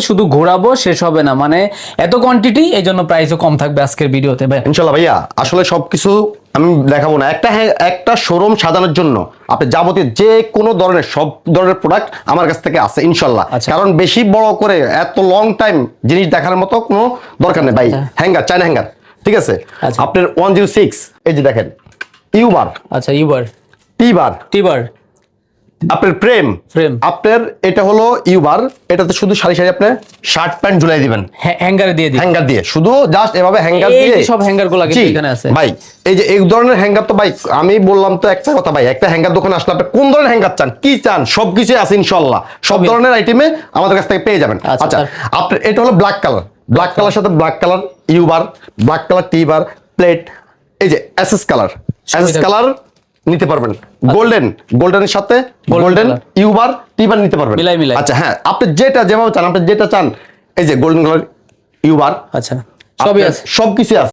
শুধু ঘোরাবো শেষ হবে না। মানে এত কোয়ান্টিটি এই জন্য প্রাইসও কম থাকবে আজকের ভিডিওতে। ভাই ইনশাল্লাহ ভাইয়া আসলে সবকিছু আমি দেখাবো না। একটা হ্যাঁ- একটা শোরুম সাজানোর জন্য আপনি যাবতীয় যে কোনো ধরনের সব ধরনের প্রোডাক্ট আমার কাছ থেকে আছে ইনশাল্লাহ। আচ্ছা। কারণ বেশি বড় করে এত লং টাইম জিনিস দেখার মতো কোনো দরকার নেই ভাই। হ্যাঙ্গার চায়না হ্যাঙ্গার ঠিক আছে? আচ্ছা। আপনার ওয়ান জিরো সিক্স এই যে দেখেন ইউবার আচ্ছা ইউবার টিবার টিবার আপনার প্রেম। প্রেম। আপনার এটা হলো ইউবার এটাতে শুধু সারি সারি আপনি শার্ট প্যান্ট ঝুলাই দিবেন। হ্যাঙ্গারে দিয়ে দিই হ্যাঙ্গার দিয়ে। শুধু জাস্ট এভাবে হ্যাঙ্গার দিয়ে সব hanger গুলা এখানে আছে। ভাই এই যে এই ধরনের হ্যাঙ্গার তো ভাই আমি বললাম তো একটা কথা ভাই একটা হ্যাঙ্গার দোকানে আসলে আপনি কোন ধরনের হ্যাঙ্গার চান কি চান সবকিছু আছে ইনশাল্লাহ সব ধরনের আইটেমে আমাদের কাছ থেকে পেয়ে যাবেন। আচ্ছা, আচ্ছা আপনার এটা হলো ব্ল্যাক কালার ব্ল্যাক কালার সাথে ব্ল্যাক কালার ইউবার ব্ল্যাক কালার টিবার প্লেট এই যে এসএস কালার এসএস কালার নিতে পারবেন। গোল্ডেন গোল্ডেনের সাথে গোল্ডেন। ইউবার টিবার নিতে পারবেন। মিলাই মিলাই। আচ্ছা হ্যাঁ আপনি যেটা যেভাবে চান আপনি যেটা চান এই যে গোল্ডেন কালার ইউবার আচ্ছা সবই আছে। সবকিছু আছে।